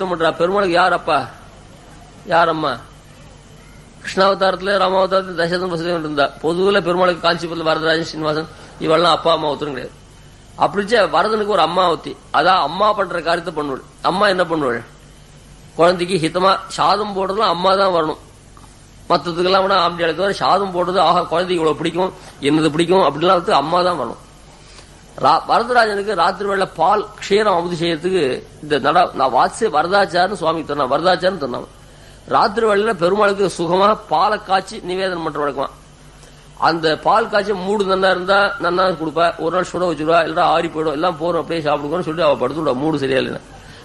யுத்தம் பண்றா. பெருமாளுக்கு யார் அப்பா? யார் அம்மா கிருஷ்ணாவதாரத்துல ராமாவதாரத்துல தசரதன் வசுதேவன் இருந்தா. பொதுவில் பெருமாளுக்கு காஞ்சிபுரத்தில் வரதராஜன் சீனிவாசன் இவெல்லாம் அப்பா அம்மா ஒருத்தரும் கிடையாது. அப்படிச்சே வரதனுக்கு ஒரு அம்மா ஒத்தி. அதான் அம்மா பண்ற காரியத்தை பண்ணுவாள். அம்மா என்ன பண்ணுவாள்? குழந்தைக்கு ஹிதமா சாதம் போடுறதுலாம் அம்மா தான் வரணும். மற்றதுக்கெல்லாம் கூட ஆம்பளை தவிர சாதம் போடுறது ஆஹா குழந்தைக்கு இவ்வளவு பிடிக்கும் என்னது பிடிக்கும் அப்படிலாம் வந்து அம்மா தான் வரணும். வரதராஜனுக்கு ராத்திரி வேளை பால் க்ஷீரம் அமுது செய்யறதுக்கு இந்த நட நான் வாட்சி வரதாச்சார்னு சுவாமி சொன்னான். வரதாச்சார்னு சொன்னான். ராத்திரி வேளையில பெருமாளுக்கு சுகமாக பாலை காய்ச்சி நிவேதனம் பண்ற வழக்கமா அந்த பால் காய்ச்சி மூடு நன்னா இருந்தா நன்னா கொடுப்பா. ஒரு நாள் சுட வச்சுருவா இல்லைன்னா ஆறி போயிடும். எல்லாம் போறோம் அப்படியே சாப்பிடுவோம்னு சொல்லிட்டு அவள் படுத்துவிடுவா மூடு சரியா இல்லைன்னா.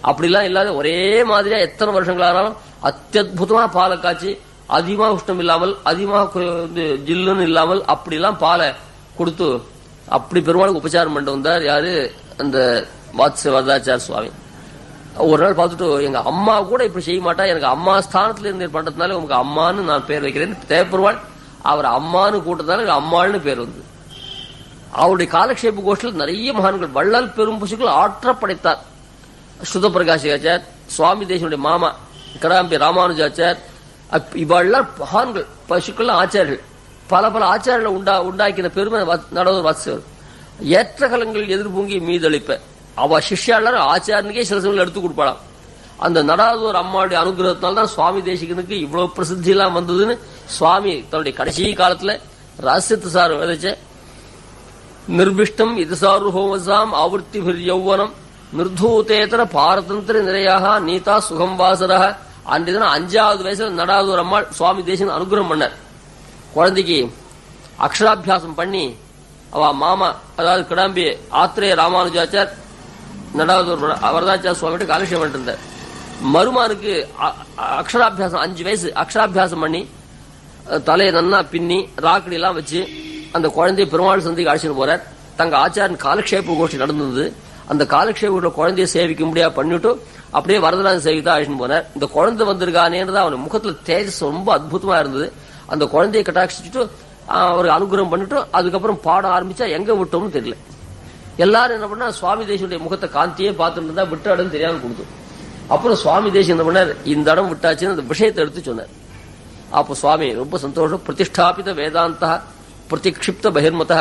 அப்படிலாம் இல்லாத ஒரே மாதிரியா எத்தனை வருஷங்கள் ஆனாலும் அத்தியுதமா பாலை காய்ச்சி அதிகமாக உஷ்ணம் இல்லாமல் அதிகமாக வந்து ஜில்லுன்னு இல்லாமல் அப்படிலாம் பாலை கொடுத்து அப்படி பெருமாளுக்கு உபச்சாரம் பண்ணிட்டு வந்தார். யாரு? அந்த வாத்ச வரதாச்சார் சுவாமி. ஒரு நாள் பார்த்துட்டு எங்க அம்மா கூட இப்படி செய்ய மாட்டா. எனக்கு அம்மா ஸ்தானத்துல இருந்து பண்றதுனால உங்களுக்கு அம்மான்னு நான் பேர் வைக்கிறேன். தேவைப்படுவாள் அவர் அம்மான்னு கூட்டத்தால அம்மாள்னு பேர் வந்து அவருடைய காலக்ஷேப கோஷ்டில் நிறைய மகான்கள் வள்ளல் பெரும் பசுக்கள் ஆற்ற படைத்தார் சுத பிரகாஷாச்சார் சுவாமி தேசனுடைய மாமா கடாம்பி ராமானுஜாச்சார் அப்- இவெல்லாம் மகான்கள் பசுக்கள் ஆச்சாரியர்கள் பல பல ஆச்சாரங்களை உண்டா உண்டாக்கின பெருமை நடவர் வாசிவர் ஏற்ற கலங்கள் எதிர்பூங்கி மீதளிப்ப. அவ சிஷ்யாளர் ஆச்சாரனுக்கே சில சமயம் எடுத்து கொடுப்பாளாம். அந்த நடாதூர் அம்மாவுடைய அனுகிரகத்தினால தான் சுவாமி தேசிகனுக்கு இவ்வளவு பிரசித்தி எல்லாம் வந்ததுன்னு சுவாமி தன்னுடைய கடைசி காலத்துல ரகசியத்து சார் விதைச்ச நிர்பிஷ்டம் இது சாருஹோமசாம் ஆவர்த்தி யௌவனம் நிர்தூதேதர பாரதந்திர நிறையாக நீதா சுகம் வாசரக அன்றைய தினம் அஞ்சாவது வயசுல நடாதூர் அம்மாள் சுவாமி தேசிகன் அனுகிரகம் பண்ணார். குழந்தைக்கு அக்ஷராபியாசம் பண்ணி அவ மாமா அதாவது கிடாம்பி ஆத்திரே ராமானுஜாச்சார் நடாவது வரதாச்சார் சுவாமிகிட்ட காலட்சேபம் பண்ணிட்டு இருந்தார் மருமானுக்கு அ- அக்ஷராபியாசம் அஞ்சு வயசு அக்ஷராபியாசம் பண்ணி தலையை நன்னா பின்னி ராக்கடி எல்லாம் வச்சு அந்த குழந்தைய பெருமாள் சந்திக்கு அழைச்சிட்டு போறார். தங்க ஆச்சாரன் காலக்ஷேப கோஷ்டி நடந்தது. அந்த காலக்ஷேப குழந்தைய சேவிக்க முடியா பண்ணிட்டு அப்படியே வரதராஜ சேவிக்கு தான் அழைச்சிட்டு போனார் இந்த குழந்தை வந்திருக்கானேன்றது அவன் முகத்துல தேஜஸ் ரொம்ப அற்புதமா இருந்தது. அந்த குழந்தையை கட்டாட்சிச்சுட்டு ஆஹ், அவருக்கு அனுகிரகம் பண்ணிட்டு அதுக்கப்புறம் பாட ஆரம்பிச்சா எங்க விட்டோம்னு தெரியல. எல்லாரும் என்ன பண்ணா சுவாமி தேசியுடைய முகத்தை காந்தியே பார்த்துட்டு இருந்தா விட்ட இடம் தெரியாம கொடுத்து. அப்புறம் சுவாமி தேசி என்ன பண்ணார் இந்த இடம் விட்டாச்சுன்னு அந்த விஷயத்தை எடுத்து சொன்னார். அப்போ சுவாமி ரொம்ப சந்தோஷம். பிரதிஷ்டாபித வேதாந்த பிரதிக்ஷிப்த பகிர்மத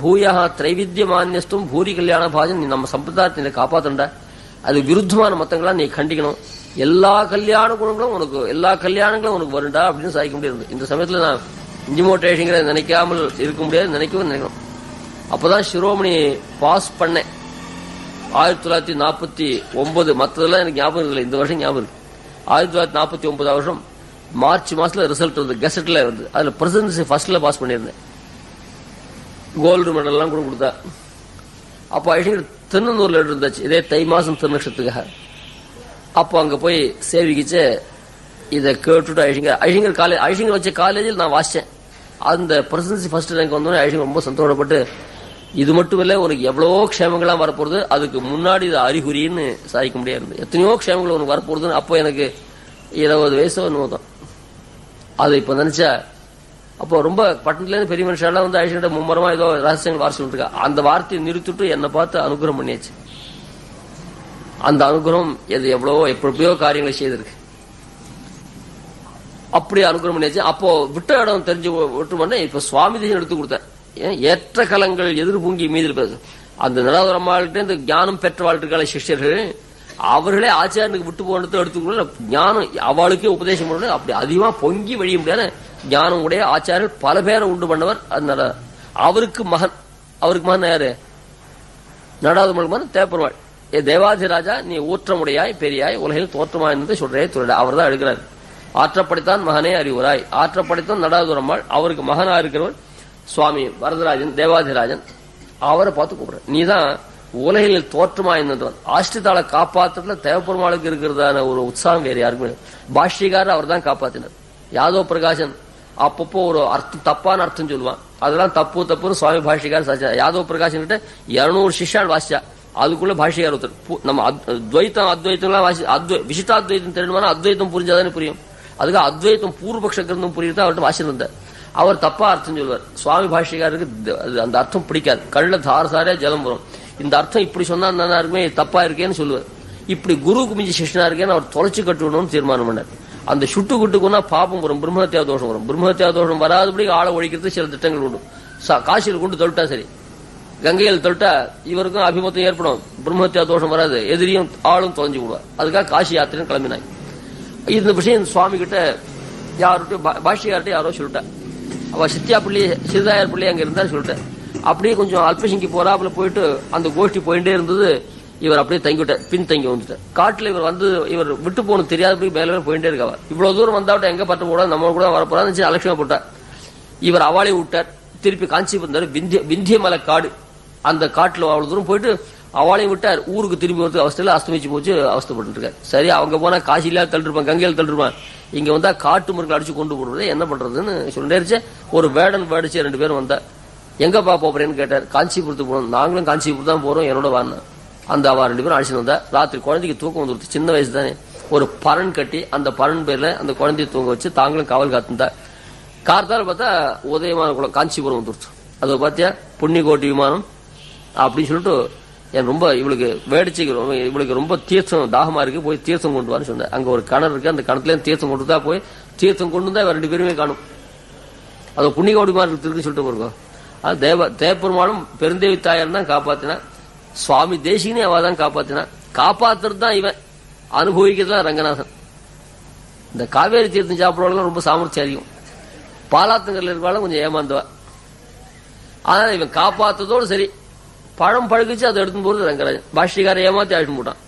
பூயா திரைவித்திய மானியஸ்தும் பூரி கல்யாண பாஜன் நீ நம்ம சம்பிரதாயத்தை நீ காப்பாத்தண்டா அது விருத்தமான மத்தங்களா நீ கண்டிக்கணும். எல்லா கல்யாண குணங்களும் உனக்கு எல்லா கல்யாணங்களும் உனக்கு வருண்டா அப்படின்னு சாதிக்க முடியாது. இந்த சமயத்துல நான் இன்ஜிமோட்டேஷங்கிற நினைக்காமல் இருக்க முடியாது நினைக்கவும் நினைக்கணும். அப்பதான் சிரோமணி பாஸ் பண்ணேன். ஆயிரத்தி தொள்ளாயிரத்தி நாற்பத்தி ஒன்பது மற்றதெல்லாம் எனக்கு ஞாபகம் இல்லை இந்த வருஷம் ஞாபகம் இருக்கு. ஆயிரத்தி தொள்ளாயிரத்தி நாற்பத்தி ஒன்பது வருஷம் மார்ச் மாசத்துல ரிசல்ட் வந்து கெசட்ல வந்து அதுல பிரசிடன்சி ஃபர்ஸ்ட்ல பாஸ் பண்ணியிருந்தேன். கோல்டு மெடல் எல்லாம் கூட கொடுத்தா. அப்போ ஐஷங்கர் திருநெந்தூர்ல இருந்தாச்சு இதே தை மாசம் திருநட்சத்துக்காக அப்போ அங்க போய் சேவிக்கிச்சு. இதை கேட்டுட்டு ஐஷங்கர் அழிங்கர் காலேஜ் ஐஷங்கர் வச்ச காலேஜில் நான் வாசிச்சேன். அந்த பிரசன்சி ஃபர்ஸ்ட் ரேங்க் வந்தோடனே ஐஷங்கர் ரொம்ப சந்தோஷப்பட்டு இது மட்டும் இல்லை உனக்கு எவ்வளவோ க்ஷேமங்கள்லாம் வரப்போகுது அதுக்கு முன்னாடி இது அறிகுறின்னு சாதிக்க முடியாது. எத்தனையோ க்ஷேமங்கள் உனக்கு வரப்போகுதுன்னு அப்போ எனக்கு இருபது வயசோ என்னவோ தான். அது இப்போ நினச்சா அப்போ ரொம்ப பட்டணத்துலேருந்து பெரிய மனுஷாலாம் வந்து ஐஷங்கிட்ட மும்மரமாக ஏதோ ரகசியங்கள் வார சொல்லிட்டு இருக்கா. அந்த வார்த்தையை நிறுத்திட்டு என்னை பார்த்து அனுகிரகம் பண்ணியாச்சு. அந்த அனுகிரகம் எது எவ்வளவோ எப்படியோ காரியங்களை செய்திருக்கு. அப்படி அனுகிரகம் பண்ணியாச்சு. அப்போ விட்ட இடம் தெரிஞ்சு விட்டு பண்ண இப்ப சுவாமி தேசம் எடுத்து கொடுத்தேன். ஏன்? ஏற்ற கலங்கள் எதிர்பூங்கி மீதில் பேசு அந்த நிலவர இந்த ஞானம் பெற்ற வாழ்க்கை சிஷ்யர்கள் அவர்களே ஆச்சாரனுக்கு விட்டு போனதை எடுத்துக்கொள்ள ஞானம் அவளுக்கே உபதேசம் பண்ணணும். அப்படி அதிகமா பொங்கி வழிய முடியாத ஞானம் உடைய ஆச்சாரியர் பல பேரை உண்டு பண்ணவர். அதனால அவருக்கு மகன் அவருக்கு மகன் யாரு? நடாத மகன் தேப்பர்வாள். ஏ தேவாதிராஜா நீ ஊற்றமுடையாய் பெரியாய் உலகில் தோற்றமாய் என்று சொல்றே துறை அவர் தான் எடுக்கிறார் ஆற்றப்படைத்தான் மகனே அறிவுராய். ஆற்றப்படைத்தான் நடாதுரம்மாள். அவருக்கு மகனா இருக்கிறவர் சுவாமி வரதராஜன் தேவாதிராஜன் அவரை பார்த்து கூப்பிடுற நீதான் உலகில் தோற்றமா இருந்தவன் ஆஷ்டிதாளை காப்பாத்துறதுல தேவப்பெருமாளுக்கு இருக்கிறதான ஒரு உற்சாகம் வேறு யாருக்குமே இல்லை. பாஷ்யக்காரர் அவர் தான் காப்பாத்தினார். யாதவ் பிரகாசன் அப்பப்போ ஒரு அர்த்தம் தப்பான அர்த்தம் சொல்லுவான். அதெல்லாம் தப்பு தப்புன்னு சுவாமி பாஷ்யக்காரர் சாச்சா யாதவ் பிரகாசன் கிட்ட இருநூறு சிஷ்யாள் வாசிச்சா. அதுக்குள்ள பாஷையார் ஒருத்தர் பு- நம்ம துவைத்தம் அத்வைத்தம்லாம் வாசி அத்வை விசிஷ்டாத்வைத்தம் தெரியணுமானா அத்வைத்தம் புரிஞ்சாதானே புரியும். அதுக்கு அத்வைத்தம் பூர்வபக்ஷ கிரந்தம் புரியுது அவர்கிட்ட வாசிட்டு அவர் தப்பா அர்த்தம் சொல்வார். சுவாமி பாஷ்யக்காரருக்கு அது அந்த அர்த்தம் பிடிக்காது. கண்ணில் தார சாரே ஜலம் வரும். இந்த அர்த்தம் இப்படி சொன்னா நல்லா இருக்குமே தப்பா இருக்கேன்னு சொல்லுவார். இப்படி குருவுக்கு மிஞ்சி சிஷ்யனா இருக்கேன்னு அவர் தொலைச்சு கட்டுவிடணும்னு தீர்மானம் பண்ணார். அந்த சுட்டு குட்டுக்குன்னா பாபம் வரும் பிரம்மத்தியா தோஷம் வரும். பிரம்மத்தியா தோஷம் வராதபடி ஆளை ஒழிக்கிறது சில திட்டங்கள் உண்டு. காசியில் கொண்டு தொட்டா சரி. கங்கையில் தொட்டா இவருக்கும் அபிமத்தம் ஏற்படும். பிரம்மத்தியா தோஷம் வராது. எதிரியும் ஆளும் தொலைஞ்சு விடுவார் அதுக்காக காசி யாத்திரைன்னு கிளம்பினாங்க இந்த விஷயம் சுவாமி கிட்ட யாருட்டும் பாஷியார்ட்ட யாரோ சொல்லிட்டேன் அவ சித்தியா பிள்ளை சிறுதாயார் பிள்ளை அங்க இருந்தா சொல்லிட்டேன் அப்படியே கொஞ்சம் அல்பசிங்கி போறாப்புல போயிட்டு அந்த கோஷ்டி போயிட்டே இருந்தது. இவர் அப்படியே தங்கிவிட்டார். பின் தங்கி வந்துட்டார். காட்டுல இவர் வந்து இவர் விட்டு போகணும் தெரியாதபடி மேல போயிட்டே இருக்கவா. இவ்வளவு தூரம் வந்தாவிட்ட எங்க பட்டு போட நம்ம கூட வரப்போறான்னு அலட்சியமா போட்டார். இவர் அவளை விட்டார். திருப்பி காஞ்சிபுரம் வந்தார் விந்திய விந்திய மலை காடு. அந்த காட்டில் அவ்வளோ தூரம் போயிட்டு அவளையும் விட்டார். ஊருக்கு திரும்பி வந்து அவஸ்தையில் அஸ்தமிச்சு போச்சு அவஸ்தைப்பட்டு இருக்காரு சரி அவங்க போனால் காசி இல்லாத தள்ளிருப்பான் கங்கையில் தள்ளிருப்பான். இங்கே வந்தால் காட்டு முருகல் அடிச்சு கொண்டு போடுறது என்ன பண்ணுறதுன்னு சொல்லிருச்சு ஒரு வேடன் வேடிச்சு ரெண்டு பேரும் வந்தா. எங்கப்பா போறேன்னு கேட்டார். காஞ்சிபுரத்துக்கு போகணும். நாங்களும் காஞ்சிபுரம் தான் போகிறோம் என்னோட வாங்க அந்த அவ ரெண்டு பேரும் அடிச்சுட்டு வந்தா. ராத்திரி குழந்தைக்கு தூக்கம் வந்துருச்சு. சின்ன வயசு தானே. ஒரு பரன் கட்டி அந்த பரன் பேரில் அந்த குழந்தைய தூங்க வச்சு தாங்களும் காவல் காத்துந்தா கார்த்தால பார்த்தா உதயமான குளம் காஞ்சிபுரம் வந்துருச்சு. அதை பார்த்தியா புண்ணியகோட்டி விமானம். அப்படின்னு சொல்லிட்டு என் ரொம்ப இவளுக்கு வேடிச்சைக்கு இவளுக்கு ரொம்ப தீர்த்தம் தாகமா இருக்கு போய் தீர்த்தம் கொண்டு வான்னு சொன்னேன். அங்க ஒரு கிணறு இருக்கு அந்த கிணத்துல தீர்த்தம் கொண்டு தான் போய் தீர்த்தம் கொண்டு தான் ரெண்டு பேருமே காணும். அது புண்ணியகோடி மாதிரி இருக்குன்னு சொல்லிட்டு போறோம் அது தேவ தேப்பெருமாளும் பெருந்தேவி தாயார் தான் காப்பாத்தினா சுவாமி தேசிகனே அவ தான் காப்பாத்தினா. காப்பாத்துறது தான் இவன். அனுபவிக்கிறது தான் ரங்கநாதன். இந்த காவேரி தீர்த்தம் சாப்பிடுறவங்க ரொம்ப சாமர்த்தியம் அதிகம். பாலாத்தங்கரில் இருக்காலும் கொஞ்சம் ஏமாந்துவா. ஆனால் இவன் காப்பாத்துறதோடு சரி. பழம் பழுக்குச்சு அதை எடுத்து போறது ரங்கராஜன் பாஷ்டிகாரை ஏமாத்தி அழைச்சு போட்டான்.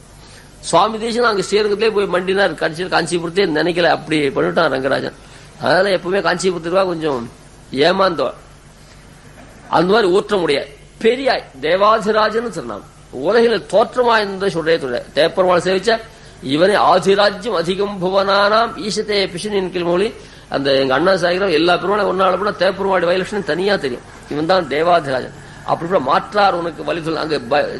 சுவாமி தேசம் அங்க ஸ்ரீரங்கத்திலே போய் மண்டினார் கடைசியில் காஞ்சிபுரத்தே நினைக்கல அப்படி பண்ணிட்டான் ரங்கராஜன். அதனால எப்பவுமே காஞ்சிபுரத்துக்கு கொஞ்சம் ஏமாந்தோம் அந்த மாதிரி ஊற்ற முடியாது. பெரியாய் தேவாதிராஜன் சொன்னான். உலகில தோற்றமா இருந்த சொல்றே சொல்ல தேப்பெருமாள் சேவிச்ச இவனே ஆதிராஜ்யம் அதிகம் புவனானாம் ஈசத்தே பிஷனின் மொழி அந்த எங்க அண்ணா சாகிரம் எல்லா பெருமாளும் ஒன்னால கூட தேப்பெருமாடி வயலட்சுமி தனியா தெரியும். இவன் தான் தேவாதிராஜன். அப்படி கூட மாற்றார் உனக்கு வழி சொல்ல அங்க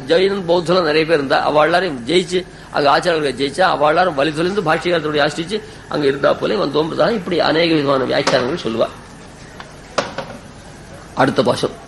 ஜெயினன் பௌத்தம் நிறைய பேர் இருந்தா அவள் எல்லாரையும் ஜெயிச்சு அங்க ஆச்சாரர்களை ஜெயிச்சா அவள் எல்லாரும் வழி தொலைந்து பாஷ்யகாரத்தோடைய ஆசிரிச்சு அங்க இருந்தா போல வந்தோம் இப்படி அநேக விதமான வியாக்கியானங்கள் சொல்லுவா. அடுத்த பாஷம்.